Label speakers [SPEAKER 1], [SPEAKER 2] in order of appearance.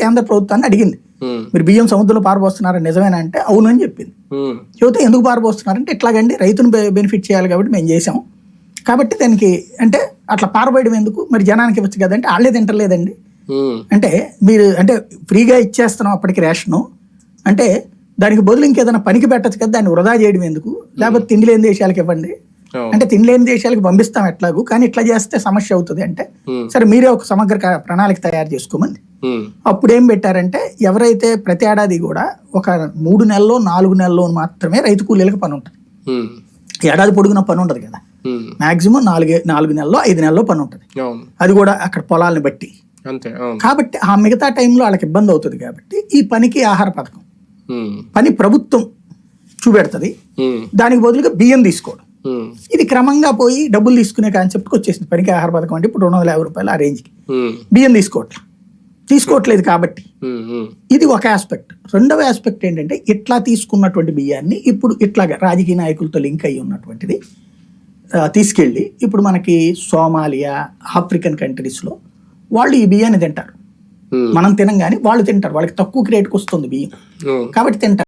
[SPEAKER 1] కేంద్ర ప్రభుత్వాన్ని అడిగింది. మీరు బియ్యం సముద్రంలో పారబోస్తున్నారని నిజమేనా అంటే అవును అని చెప్పింది. చెబితే ఎందుకు పారబోస్తున్నారంటే ఇట్లాగండి రైతును బెనిఫిట్ చేయాలి కాబట్టి మేము చేసాం కాబట్టి దానికి అంటే అట్లా పారబోయడం ఎందుకు? మరి జనానికి ఇవ్వచ్చు కదంటే వాళ్ళే తింటలేదండి. అంటే మీరు అంటే ఫ్రీగా ఇచ్చేస్తున్నాం అప్పటికి రేషను. అంటే దానికి బదులు ఇంకేదైనా పనికి పెట్టచ్చు కదా దాన్ని వృధా చేయడం ఎందుకు? లేకపోతే తిండి లేని దేశాలకు ఇవ్వండి. అంటే తిండి లేని దేశాలకు పంపిస్తాం ఎట్లాగూ. కానీ ఇట్లా చేస్తే సమస్య అవుతుంది అంటే సరే మీరే ఒక సమగ్ర ప్రణాళిక తయారు చేసుకోమంది
[SPEAKER 2] ఉమ్,
[SPEAKER 1] అప్పుడు ఏం పెట్టారంటే ఎవరైతే ప్రతి ఏడాది కూడా ఒక మూడు నెలల్లో నాలుగు నెలల్లో మాత్రమే రైతు కూలీలకు పని ఉంటుంది. ఏడాది పొడుగున పని ఉండదు కదా. మాక్సిమం నాలుగే నాలుగు నెలల్లో ఐదు నెలల్లో పని ఉంటుంది. అది కూడా అక్కడ పొలాలను బట్టి. కాబట్టి ఆ మిగతా టైంలో వాళ్ళకి ఇబ్బంది అవుతుంది కాబట్టి ఈ పనికి ఆహార పథకం. పని ప్రభుత్వం చూపెడుతుంది. దానికి బదులుగా బియ్యం తీసుకోవడం. ఇది క్రమంగా పోయి డబ్బులు తీసుకునే కాన్సెప్ట్కి వచ్చేసింది. పనికి ఆహార పథకం అంటే ఇప్పుడు రెండు వందల యాభై రూపాయలు ఆ రేంజ్కి బియ్యం తీసుకోవట్లేదు తీసుకోవట్లేదు కాబట్టి. ఇది ఒక ఆస్పెక్ట్ రెండవ ఆస్పెక్ట్ ఏంటంటే ఇట్లా తీసుకున్నటువంటి బియ్యాన్ని ఇప్పుడు ఇట్లాగా రాజకీయ నాయకులతో లింక్ అయ్యి ఉన్నటువంటిది తీసుకెళ్ళి ఇప్పుడు మనకి సోమాలియా ఆఫ్రికన్ కంట్రీస్లో వాళ్ళు ఈ బియ్యాన్ని తింటారు. మనం తినం కానీ వాళ్ళు తింటారు. వాళ్ళకి తక్కువ రేటుకి వస్తుంది బియ్యం. కాబట్టి తింటారు.